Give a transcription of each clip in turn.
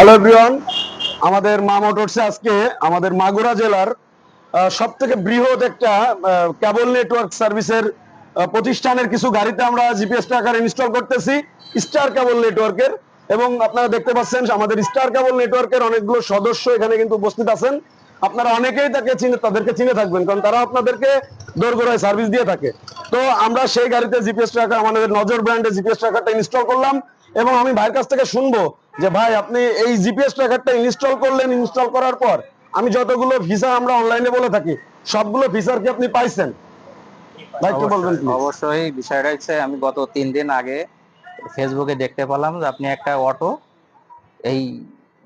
Hello everyone আমাদের মা মোটরসে আজকে আমাদের মাগুরা জেলার সব থেকে বৃহৎ একটা কেবল নেটওয়ার্ক সার্ভিসের প্রতিষ্ঠানের কিছু গাড়িতে আমরা জিপিএস ট্র্যাকার ইনস্টল করতেছি স্টার কেবল নেটওয়ার্কের এবং আপনারা দেখতে পাচ্ছেন, আমাদের স্টার কেবল নেটওয়ার্কের অনেকগুলো সদস্য এখানে কিন্তু উপস্থিত আছেন। আপনারা অনেকেই তাকে চিনে, তাদেরকে চিনে থাকবেন, কারণ তারা আপনাদেরকে দোরগোড়ায় সার্ভিস দিয়ে থাকে। তো আমরা সেই গাড়িতে জিপিএস ট্র্যাকার আমাদের নজর ব্র্যান্ডে জিপিএস ট্র্যাকারটা ইনস্টল করলাম এবং আমি ভাইয়ের কাছ থেকে শুনব যে ভাই আপনি এই জিপিএস ট্র্যাকারটা ইনস্টল করলেন ইনস্টল করার পর আমি যতগুলো ফিচার আমরা অনলাইনে বলে থাকি সবগুলো ফিচার কি আপনি পাইছেন? ভাই একটু বলবেন অবশ্যই, অবশ্যই। বিষয়টা হচ্ছে আমি গত তিন দিন আগে ফেসবুকে দেখতে পেলাম যে আপনি একটা অটো এই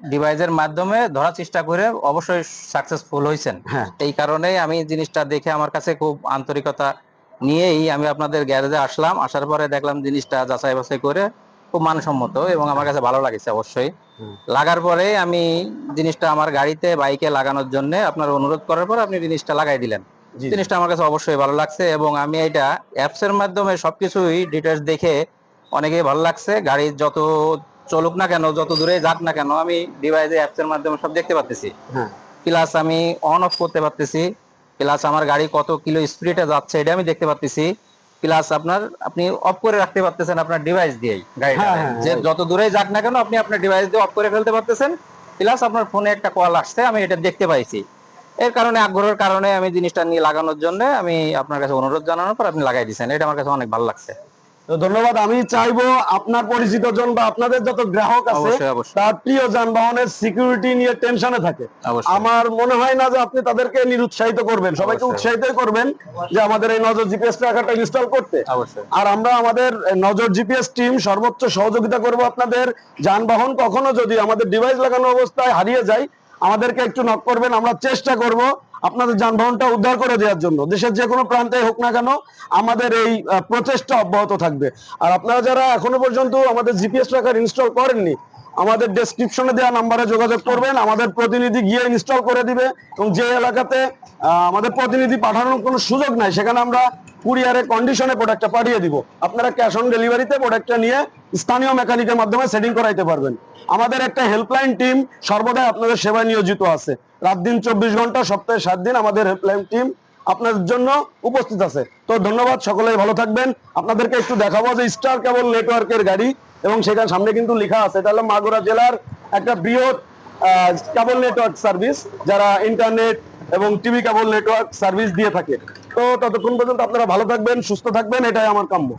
ডিভাইসের মাধ্যমে ধরার চেষ্টা করে অবশ্যই সাকসেসফুল হয়েছেন হ্যাঁ। এই কারণেই আমি জিনিসটা দেখে আমার কাছে খুব আন্তরিকতা নিয়েই আমি আপনাদের গ্যারেজে আসলাম। আসার পরে দেখলাম জিনিসটা যাচাই বাছাই করে খুব মানসম্মত এবং আমার কাছে ভালো লাগছে অবশ্যই। লাগার পরে আমি জিনিসটা আমার গাড়িতে বাইকে লাগানোর জন্য আপনার অনুরোধ করার পর আপনি জিনিসটা লাগাই দিলেন। জিনিসটা আমার কাছে অবশ্যই ভালো লাগছে এবং আমি এটা অ্যাপস এর মাধ্যমে সবকিছুই ডিটেলস দেখে অনেকেই ভালো লাগছে। গাড়ি যত চলুক না কেন যত দূরে যাক না কেন আমি ডিভাইসে অ্যাপস এর মাধ্যমে সব দেখতে পাচ্ছি হ্যাঁ। প্লাস আমি অন অফ করতে পারতেছি। প্লাস আমার গাড়ি কত কিলো স্পিডে যাচ্ছে এটা আমি দেখতে পাচ্ছি প্লাস আপনার আপনি অফ করে রাখতে পারতেছেন আপনার ডিভাইস দিয়েই গাড়িটা। হ্যাঁ, হ্যাঁ, যে যত দূরে যাক না কেন আপনি আপনার ডিভাইস দিয়ে অফ করে ফেলতে পারতেছেন। প্লাস আপনার ফোনে একটা কল আসছে আমি এটা দেখতে পাইছি। এর কারণে আগ্রহের কারণে আমি জিনিসটা নিয়ে লাগানোর জন্য আমি আপনার কাছে অনুরোধ জানানোর পর আপনি লাগাই দিয়েছেন এটা আমার কাছে অনেক ভালো লাগছে। ধন্যবাদ আমি চাইব আপনার পরিচিত জন বা আপনাদের যত গ্রাহক আছে তার প্রিয় যানবাহনের সিকিউরিটি নিয়ে টেনশনে থাকে। আমার মনে হয় না যে আপনি তাদেরকে নিরুৎসাহিত করবেন সবাইকে উৎসাহিত করবেন যে আমাদের এই নজর জিপিএস ট্র্যাকারটা ইনস্টল করতে। আর আমরা আমাদের নজর জিপিএস টিম সর্বোচ্চ সহযোগিতা করব আপনাদের যানবাহন কখনো যদি আমাদের ডিভাইস লাগানো অবস্থায় হারিয়ে যায় আমাদেরকে একটু নক করবেন আমরা চেষ্টা করব আপনাদের যানবাহনটা উদ্ধার করে দেওয়ার জন্য। দেশের যে কোনো প্রান্তে হোক না কেন আমাদের এই প্রচেষ্টা অব্যাহত থাকবে। আর আপনারা যারা এখনও পর্যন্ত আমাদের জিপিএস ট্র্যাকার ইনস্টল করেননি আমাদের ডেসক্রিপশনে দেওয়া নাম্বারে যোগাযোগ করবেন, আমাদের প্রতিনিধি গিয়ে ইনস্টল করে দিবে এবং যে এলাকাতে আমাদের প্রতিনিধি পাঠানোর কোনো সুযোগ নাই, সেখানে আমরা কুরিয়ারে কন্ডিশনে প্রোডাক্টটা পাঠিয়ে দিব। আপনারা ক্যাশ অন ডেলিভারিতে প্রোডাক্টটা নিয়ে স্থানীয় মেকানিকের মাধ্যমে সেটিং করাইতে পারবেন। আমাদের একটা হেল্পলাইন টিম সর্বদাই আপনাদের সেবায় নিয়োজিত আছে। রাত দিন চব্বিশ ঘণ্টা, সপ্তাহে সাত দিন আমাদের হেল্পলাইন টিম আপনাদের জন্য উপস্থিত আছে। তো ধন্যবাদ, সকলেই ভালো থাকবেন। আপনাদেরকে একটু দেখাবো যে স্টার কেবল নেটওয়ার্কের গাড়ি এবং সেখানে সামনে কিন্তু লেখা আছে, এটা হলো মাগুরা জেলার একটা বৃহৎ কেবল নেটওয়ার্ক সার্ভিস যারা ইন্টারনেট এবং টিভি কেবল নেটওয়ার্ক সার্ভিস দিয়ে থাকে। তো ততক্ষণ পর্যন্ত আপনারা ভালো থাকবেন, সুস্থ থাকবেন, এটাই আমার কাম্য।